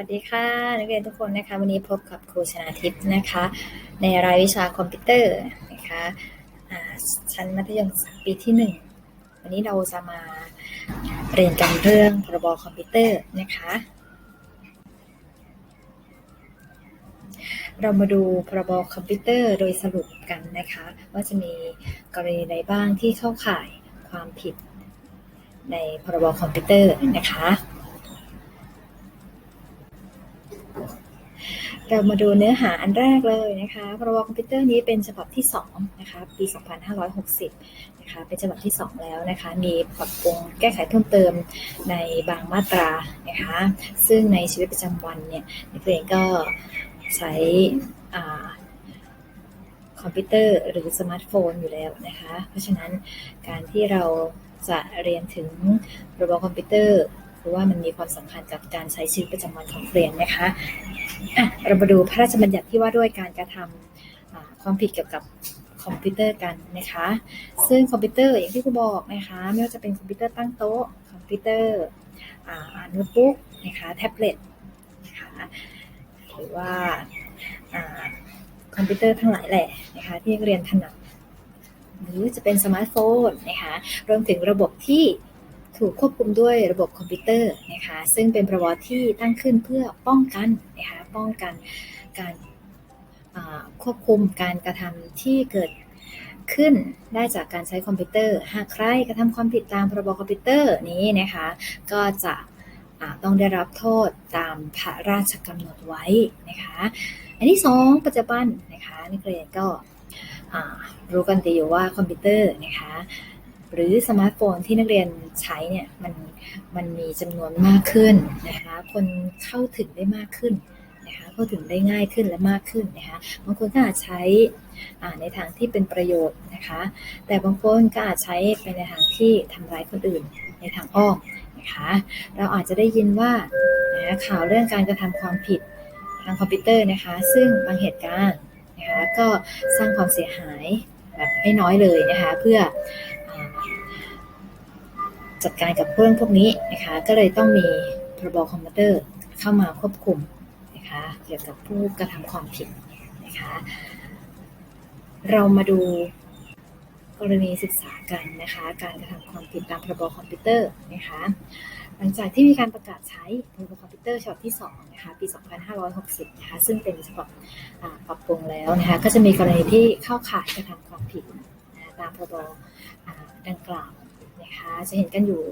สวัสดีค่ะ นักเรียนทุกคนนะคะ วันนี้พบกับครูชนาทิพย์นะคะ ในรายวิชาคอมพิวเตอร์นะคะชั้นมัธยมศึกษาปีที่ 1 วันนี้เราจะมาเรียนกันเรื่องพรบคอมพิวเตอร์นะคะ เรามาดูพรบคอมพิวเตอร์โดยสรุปกันนะคะ ว่าจะมีกรณีใดบ้างที่เข้าข่ายความผิดในพรบคอมพิวเตอร์นะคะ เรามาดูเนื้อหาอันแรกเลยนะคะพรบคอมพิวเตอร์นี้เป็นฉบับที่2นะคะปี 2560นะคะเป็นฉบับที่ 2 แล้วนะคะมีปรับปรุงแก้ไขเพิ่มเติมในบางมาตรานะคะซึ่งในชีวิตประจำวันเนี่ยนักเรียนก็ใช้คอมพิวเตอร์หรือสมาร์ทโฟนอยู่แล้วนะคะ เพราะฉะนั้นการที่เราจะเรียนถึงระบบคอมพิวเตอร์ เพราะว่ามันมีความสำคัญกับการใช้ชีวิตประจำวันของนักเรียนนะคะอะเรามาดูพระราชบัญญัติที่ว่าด้วยการกระทำอ่าความผิดเกี่ยวกับคอมพิวเตอร์กันนะคะ ซึ่งคอมพิวเตอร์อย่างที่ครูบอกนะคะ ไม่ว่าจะเป็นคอมพิวเตอร์ตั้งโต๊ะ คอมพิวเตอร์อ่าโน้ตบุ๊กนะคะแท็บเล็ตนะคะหรือว่าอคอมพิวเตอร์ทั้งหลายแหละนะคะที่เรียนถนัดหรือจะเป็นสมาร์ทโฟนนะคะรวมถึงระบบที่ ถูกควบคุมด้วยระบบคอมพิวเตอร์นะคะซึ่งเป็นประวัติที่ตั้งขึ้นเพื่อป้องกันนะคะป้องกันการควบคุมการกระทำที่เกิดขึ้นได้จากการใช้คอมพิวเตอร์ หากใครกระทำความผิดตามพรบคอมพิวเตอร์นี้นะคะ ก็จะต้องได้รับโทษตามพระราชกำหนดไว้นะคะ อันที่ 2 ปัจจุบันนะคะนักเรียนก็รู้กันดีอยู่ว่าคอมพิวเตอร์นะคะ หรือสมาร์ทโฟนที่นักเรียนใช้เนี่ยมันมันมีจำนวนมากขึ้นนะคะคนเข้าถึงได้มากขึ้นนะคะเข้าถึงได้ง่ายขึ้นและมากขึ้นนะคะบางคนก็อาจใช้ในทางที่เป็นประโยชน์นะคะแต่บางคนก็อาจใช้ไปในทางที่ทำร้ายคนอื่นในทางอ้อมนะคะเราอาจจะได้ยินว่านะข่าวเรื่องการกระทำความผิดทางคอมพิวเตอร์นะคะซึ่งบางเหตุการณ์นะคะก็สร้างความเสียหายแบบไม่น้อยเลยนะคะเพื่อ จัดการกับเรื่องพวกนี้นะคะก็เลยต้องมีพรบคอมพิวเตอร์เข้ามาควบคุมนะคะเกี่ยวกับผู้กระทำความผิดนะคะเรามาดูกรณีศึกษากันนะคะการกระทำความผิดตามพรบคอมพิวเตอร์นะคะหลังจากที่มีการประกาศใช้พรบคอมพิวเตอร์ฉบับที่2นะคะปี 2560นะคะซึ่งเป็นฉบับปรับปรุงแล้วนะคะก็จะมีกรณีที่เข้าข่ายกระทำความผิดตามพรบอ่าดังกล่าว นะคะจะเห็นกันอยู่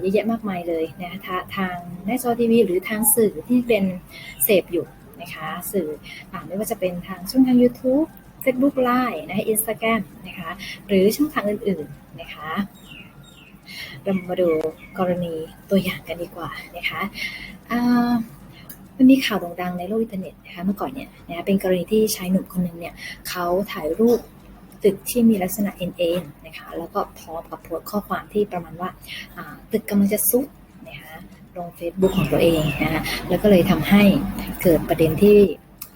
เยอะแยะมากมายเลยนะคะทาทางหน้าจอทีวีหรือทางสื่อที่เป็นเสพอยู่นะคะสื่ออไม่ว่าจะเป็นทางช่องทาง YouTube Facebook Line นะคะ Instagram นะคะหรือช่องทางอื่นๆนะคะเรามาดูกรณีตัวอย่างกันดีกว่านะคะมันมีข่าวโด่งดังในโลกอินเทอร์เน็ตนะคะเมื่อก่อนเนี่ยนะเป็นกรณีที่ชายหนุ่มคนหนึ่งเนี่ยเขาถ่ายรูป ตึกที่มีลักษณะเอ็นๆนนะคะแล้วก็พร้อมกับโพสข้อความที่ประมาณว่าตึกกำลังจะซุดนะคะลง Facebook ของตัวเองนะคะแล้วก็เลยทำให้เกิดประเด็นที่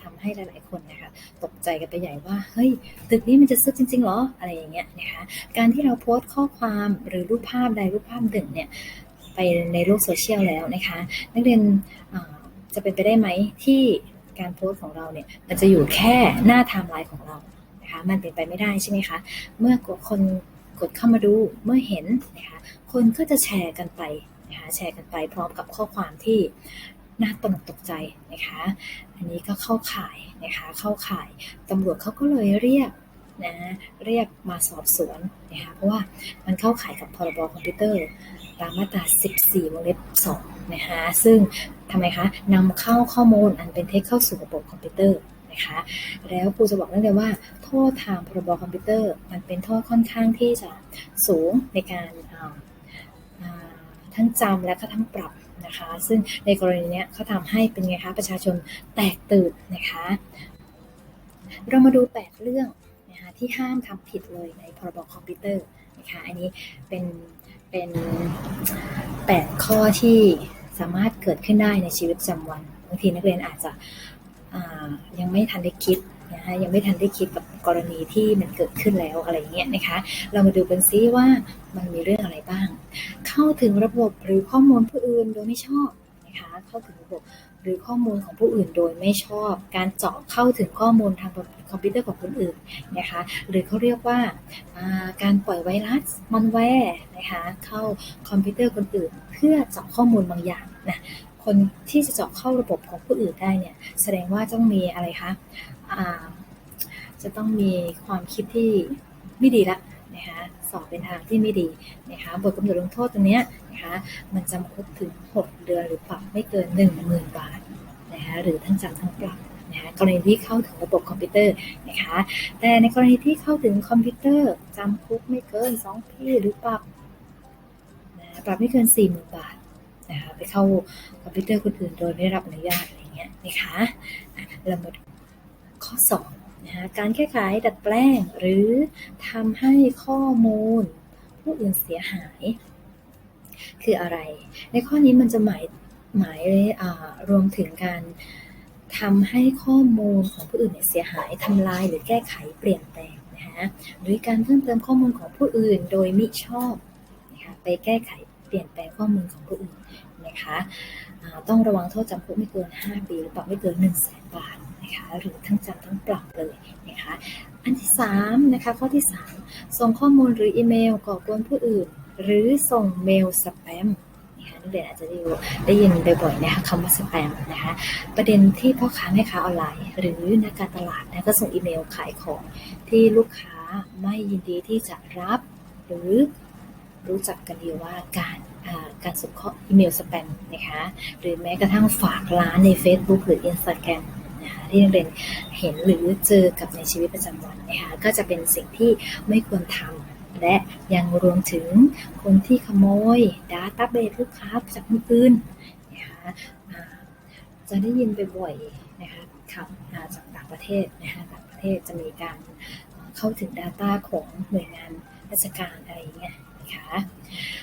ทำให้หลาย ๆ คนนะคะตกใจกันไปใหญ่ว่าเฮ้ยตึกนี้มันจะซุดจริงๆเหรออะไรอย่างเงี้ยนะคะการที่เราโพสต์ข้อความหรือรูปภาพใดรูปภาพหนึ่งเนี่ยไปในโลกโซเชียลแล้วนะคะ นักเรียนจะเป็นไปได้ไหมที่การโพสต์ของเราเนี่ยมันจะอยู่แค่หน้าไทม์ไลน์ของเรา นะคะ มันเป็นไปไม่ได้ใช่ไหมคะ เมื่อคนกดเข้ามาดูเมื่อเห็นนะคะ คนก็จะแชร์กันไปนะคะแชร์กันไปพร้อมกับข้อความที่น่าตกตกใจนะคะ อันนี้ก็เข้าข่ายนะคะเข้าข่ายตำรวจเขาก็เลยเรียกนะเรียกมาสอบสวนนะคะเพราะว่ามันเข้าข่ายกับพรบคอมพิวเตอร์ตามมาตรา 14 วงเล็บ 2 นะคะซึ่งทำไมคะนำเข้าข้อมูลอันเป็นเท็จเข้าสู่ระบบคอมพิวเตอร์นะคะ แล้วครูจะบอกนั่นเลยว่า โทษทางพรบคอมพิวเตอร์ มันเป็นโทษค่อนข้างที่จะสูงในการทั้งจำและก็ทั้งปรับนะคะ ซึ่งในกรณีนี้เขาทำให้เป็นไงคะประชาชนแตกตื่นนะคะ เรามาดู 8 เรื่องนะคะที่ห้ามทำผิดเลยในพรบคอมพิวเตอร์นะคะ อันนี้เป็นเป็น 8 ข้อที่สามารถเกิดขึ้นได้ในชีวิตประจำวันบางทีนักเรียนอาจจะยังไม่ทันได้คิด นะคะยังไม่ทันได้คิดกับกรณีที่มันเกิดขึ้นแล้วอะไรเงี้ยนะคะ เรามาดูกันซิว่ามันมีเรื่องอะไรบ้าง เข้าถึงระบบหรือข้อมูลผู้อื่นโดยไม่ชอบนะคะ เข้าถึงระบบหรือข้อมูลของผู้อื่นโดยไม่ชอบ การเจาะเข้าถึงข้อมูลทางคอมพิวเตอร์ของคนอื่นนะคะ หรือเขาเรียกว่าการปล่อยไวรัสมันแวร์นะคะเข้าคอมพิวเตอร์คนอื่น เพื่อเจาะข้อมูลบางอย่างนะคนที่จะเจาะเข้าระบบของผู้อื่นได้เนี่ยแสดงว่าต้องมีอะไรคะ จะต้องมีความคิดที่ไม่ดีละนะคะสอบเป็นทางที่ไม่ดีนะคะบทกำหนดลงโทษตรงนี้นะคะมันจำคุกถึง 6 เดือนหรือปรับไม่เกิน 10,000 บาทนะคะหรือทั้งจำทั้งปรับนะคะกรณีที่เข้าถึงระบบคอมพิวเตอร์นะคะแต่ในกรณีที่เข้าถึงคอมพิวเตอร์จำคุกไม่เกิน 2 ปีหรือปรับนะปรับไม่เกิน 40,000 บาทนะคะไปเข้าคอมพิวเตอร์คนอื่นโดยไม่รับอนุญาตอะไรเงี้ยนะคะเรามา ข้อสอบนะคะการแก้ไขดัดแปลง หรือทำให้ข้อมูล ผู้อื่นเสียหาย คืออะไร ในข้อนี้มันจะหมายหมายรวมถึงการทำให้ข้อมูลของผู้อื่นเสียหายทำลายหรือแก้ไขเปลี่ยนแปลงนะคะหรือการเพิ่มเติมข้อมูลของผู้อื่น โดยมิชอบนะคะไปแก้ไขเปลี่ยนแปลงข้อมูลของผู้อื่นนะคะต้องระวังโทษจำคุกไม่เกิน 5 ปี หรือปรับไม่เกิน1 0 0 0 0แบาท นะคะหรือทั้งจำทั้งปรับเลยนะคะอันที่3นะคะข้อที่ 3 ส่งข้อมูลหรืออีเมลก่อกวนผู้อื่น หรือส่งเมลสแปมนะคะนักเรียนอาจจะได้ได้ยินบ่อยๆนะคะคำว่าสแปมนะคะประเด็นที่พ่อค้าแม่ค้าออนไลน์ หรือนักการตลาดนะก็ส่งอีเมลขายของที่ลูกค้าไม่ยินดีที่จะรับ หรือรู้จักกันดีว่าการการส่งข้ออีเมลสแปมนะคะหรือแม้กระทั่งฝากร้านใน Facebook หรือ Instagram นะคะที่นักเรียนเห็นหรือเจอกับในชีวิตประจำวันนะคะก็จะเป็นสิ่งที่ไม่ควรทำและยังรวมถึงคนที่ขโมย Data b a s e ลูกค้าจากคนอื่นนะคะจะได้ยินไปบ่อยนะคะข่าวจากต่างประเทศนะคะต่างประเทศจะมีการเข้าถึง Data ของหน่วยงานราชการอะไรเงี้ยนะคะ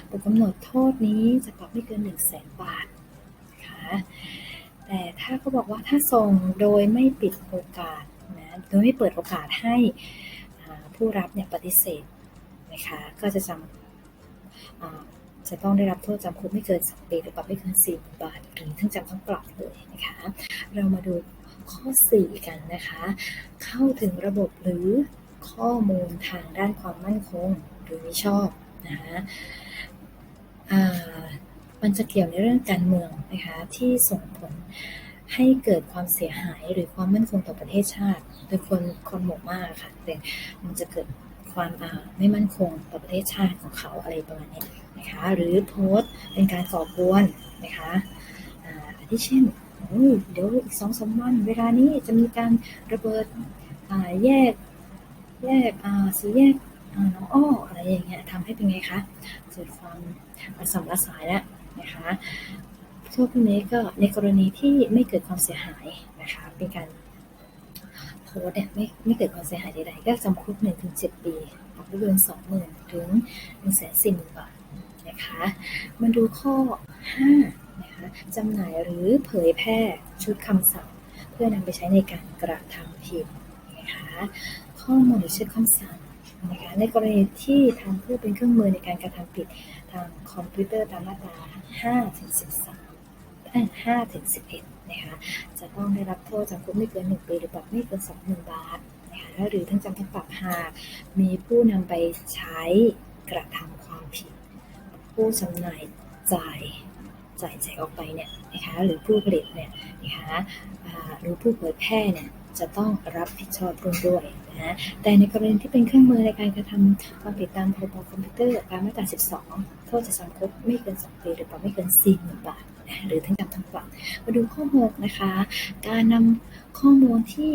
บทกำหนดโทษนี้จะปรับไม่เกิน1 0 0 0 0แสนบาทนะคะ แต่ถ้าเขาบอกว่าถ้าส่งโดยไม่ปิดโอกาสนะโดยไม่เปิดโอกาสให้ผู้รับเนี่ยปฏิเสธนะคะก็จะจำจะต้องได้รับโทษจำคุกไม่เกิน 2 ปีหรือปรับไม่เกิน4บาทหรือทั้งจำทั้งปรับเลยนะคะ เรามาดูข้อ 4 กันนะคะ เข้าถึงระบบหรือข้อมูลทางด้านความมั่นคงหรือไม่ชอบนะคะ มันจะเกี่ยวในเรื่องการเมืองนะคะที่ส่งผลให้เกิดความเสียหายหรือความมั่นคงต่อประเทศชาติ โดยคนคนหมู่มากค่ะแต่มันจะเกิดความไม่มั่นคงต่อประเทศชาติของเขาอะไรประมาณนี้นะคะหรือโพสต์เป็นการก่อกวนนะคะอาทิเช่นเดี๋ยวอีกสองสามวันเวลานี้จะมีการระเบิดแยกแยกสีแยกน้องอ้ออะไรอย่างเงี้ยทำให้เป็นไงคะเกิดความระสำระสายแล้ว นะคะโทษพวกนี้ก็ในกรณีที่ไม่เกิดความเสียหายนะคะเป็นการโพสเนี่ยไม่ไม่เกิดความเสียหายใดๆก็จำคุกหนึ่งถึงเจ็ดปีปรับไม่เกินสองหมื่นถึงหนึ่งแสนสี่หมื่นบาทนะคะมาดูข้อห้านะคะจำหน่ายหรือเผยแพร่ชุดคำสั่ง เพื่อนำไปใช้ในการกระทำผิดนะคะข้อมูลหรือชุดคำสั่ง นะคะในกรณีที่ทำเพื่อเป็นเครื่องมือในการกระทำผิดทางคอมพิวเตอร์ตามมาตรา5ถึง13 5ถึง11นะคะจะต้องได้รับโทษจำคุกไม่เกิน 1 ปีหรือปรับไม่เกิน 20,000 บาทนะคะหรือทั้งจำทั้งปรับหากมีผู้นำไปใช้กระทำความผิด ผู้จำหน่ายจ่ายจ่ายแจกออกไปเนี่ยนะคะหรือผู้ผลิตเนี่ยนะคะหรือผู้เผยแพร่เนี่ยจะต้องรับผิดชอบร่วมด้วย นะแต่ในกรณีที่เป็นเครื่องมือในการกระทำความผิดตามพรบคอมพิวเตอร์ตามมาตรา 12 โทษจะจำคุกไม่เกิน 2 ปีหรือปรับไม่เกิน 40,000 บาทนะหรือทั้งจำทั้งปรับมาดูข้อ6นะคะ การนำข้อมูลที่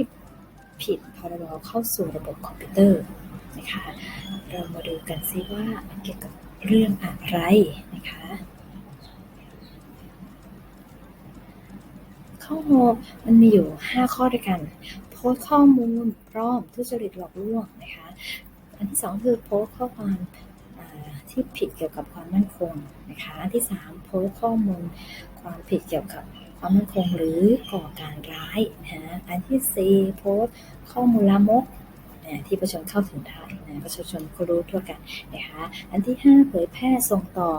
ผิดพรบเข้าสู่ระบบคอมพิวเตอร์นะคะเรามาดูกันซิว่ามันเกี่ยวกับเรื่องอะไรนะคะข้อ6มันมีอยู่ 5 ข้อด้วยกัน พสต์ข้อมูลพร้อมทุจริตหลอกลวงนะคะอันที่ 2 คือโพสต์ข้อความที่ผิดเกี่ยวกับความมั่นคงนะคะอันที่ 3 โพสต์ข้อมูลความผิดเกี่ยวกับความมั่นคงหรือก่อการร้ายนะอันที่4โพสต์ข้อมูลลามกนะที่ประชาชนเข้าถึงได้นะประชาชนก็รู้ทั่วกันนะคะอันที่ 5 เผยแพร่ส่งต่อ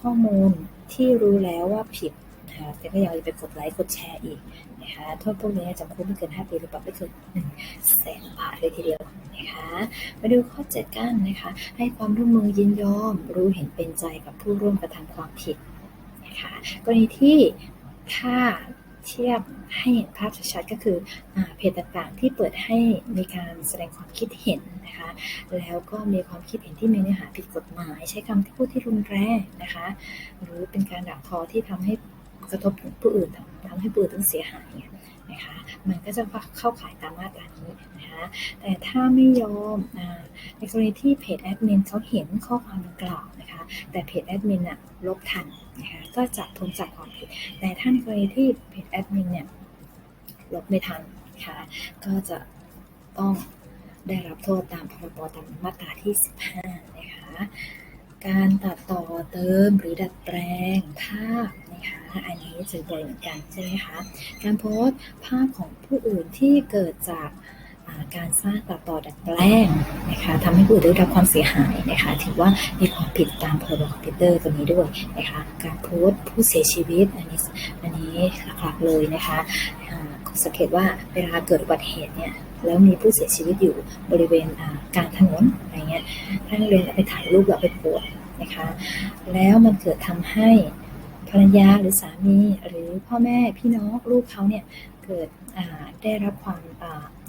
ข้อมูลที่รู้แล้วว่าผิดนะนะคะแต่ก็ยังไปกดไลค์กดแชร์อีก นะคะโทษพวกนี้จำคุกไม่เกิน 5 ปีหรือปรับไม่เกิน1แสนบาทเลยทีเดียวนะคะมาดูข้อ 7 กันนะคะ ให้ความร่วมมือยินยอม รู้เห็นเป็นใจกับผู้ร่วมกระทำความผิดนะคะกรณีที่ถ้าเทียบให้เห็นภาพชัดๆก็คืออเพจต่างๆ ที่เปิดให้มีการแสดงความคิดเห็นนะคะ แล้วก็มีความคิดเห็นที่มีเนื้อหาผิดกฎหมาย ใช้คำที่พูดที่รุนแรงนะคะ หรือเป็นการด่าทอที่ทำให้ กระทบถึงผู้อื่นทำให้ผู้อื่นต้องเสียหายเนี่ยนะคะมันก็จะเข้าข่ายตามมาตรานี้นะคะแต่ถ้าไม่ยอมในกรณีที่เพจแอดมินเขาเห็นข้อความดังกล่าวนะคะแต่เพจแอดมินน่ะลบทันนะคะก็จะพ้นจากความผิดแต่ถ้าในกรณีที่เพจแอดมินเนี่ยลบไม่ทันนะคะก็จะต้องได้รับโทษตามพรบตามมาตราที่ 15 นะคะ การตัดต่อเติมหรือดัดแปลงภาพนะคะอันนี้เจอบ่อยเหมือนกันใช่ไหมคะการโพสต์ภาพของผู้อื่นที่เกิดจากการสร้างตัดต่อดัดแปลงนะคะทำให้ผู้อื่นได้รับความเสียหายนะคะถือว่ามีความผิดตามพรบคอมพิวเตอร์ตัวนี้ด้วยนะคะการโพสต์ผู้เสียชีวิตอันนี้อันนี้หลักๆเลยนะคะสังเกตว่าเวลาเกิดอุบัติเหตุเนี่ย แล้วมีผู้เสียชีวิตอยู่บริเวณกลางถนนอะไรเงี้ยท่านักเรียนไปถ่ายรูปแล้วไปโพสต์นะคะ แล้วมันเกิดทำให้ภรรยาหรือสามีหรือพ่อแม่พี่น้องลูกเขาเนี่ยเกิดได้รับความ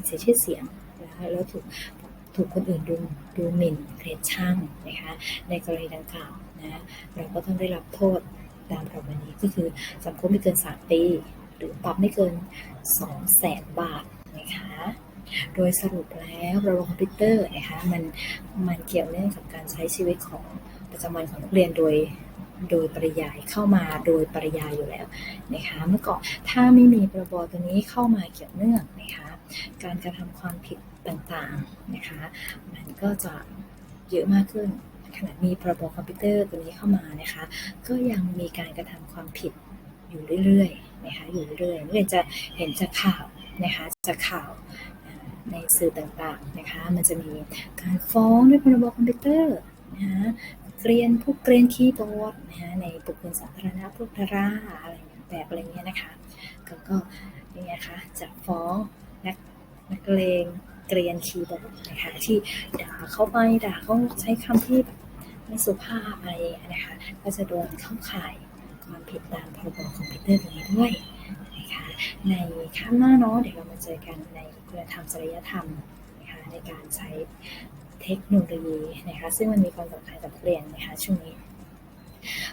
เสียชื่อเสียงนะคะแล้วถูกถูกคนอื่นดูดูหมิ่นเกลียดชังนะคะในกรณีดังกล่าวนะเราก็ต้องได้รับโทษตามพรบนี้ก็คือจำคุกไม่เกิน 3 ปี หรือปรับไม่เกิน2แสนบาทนะคะ โดยสรุปแล้วระบบคอมพิวเตอร์นะคะมันมันเกี่ยวเนื่องกับการใช้ชีวิตของประจำวันของนักเรียนโดยโดยปริยายเข้ามาโดยปริยายอยู่แล้วนะคะเมื่อก่อนถ้าไม่มีพรบตัวนี้เข้ามาเกี่ยวเนื่องนะคะการกระทำความผิดต่างๆนะคะมันก็จะเยอะมากขึ้นขณะมีพรบคอมพิวเตอร์ตัวนี้เข้ามานะคะก็ยังมีการกระทำความผิดอยู่เรื่อยๆนะคะอยู่เรื่อยๆนักเรียนจะเห็นจากข่าวนะคะจากข่าว ในสื่อต่างๆนะคะ มันจะมีการฟ้องด้วยพรบคอมพิวเตอร์นะคะเกรียนพวกเกรียนคีย์บอร์ดนะคะในบุคคลสาธารณะพวกดาราอะไรแบบอะไรเงี้ยนะคะ ก็ก็นี่ไงคะจะฟ้องนักนักเลงเกรียนคีย์บอร์ดนะคะที่ด่าเข้าไปด่าเขาใช้คำที่แบบไม่สุภาพอะไรอย่างเงี้ยนะคะ ก็จะโดนเข้าข่ายความผิดตามพรบคอมพิวเตอร์ตรงนี้ด้วย ในข้างหน้าเนาะเดี๋ยวเรามาเจอกันในคุณธรรมจริยธรรมนะคะในการใช้เทคโนโลยีนะคะซึ่งมันมีความสำคัญกับเรียนนะคะช่วงนี้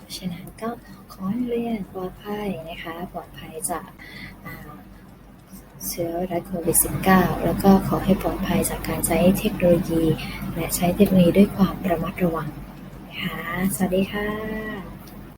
เพราะฉะนั้นก็ขอให้เรียนปลอดภัยนะคะปลอดภัยจากเชื้อไวรัสโควิด -19 แล้วก็ขอให้ปลอดภัยจากการใช้เทคโนโลยี และใช้เทคโนโลยีด้วยความระมัดระวังนะคะสวัสดีค่ะ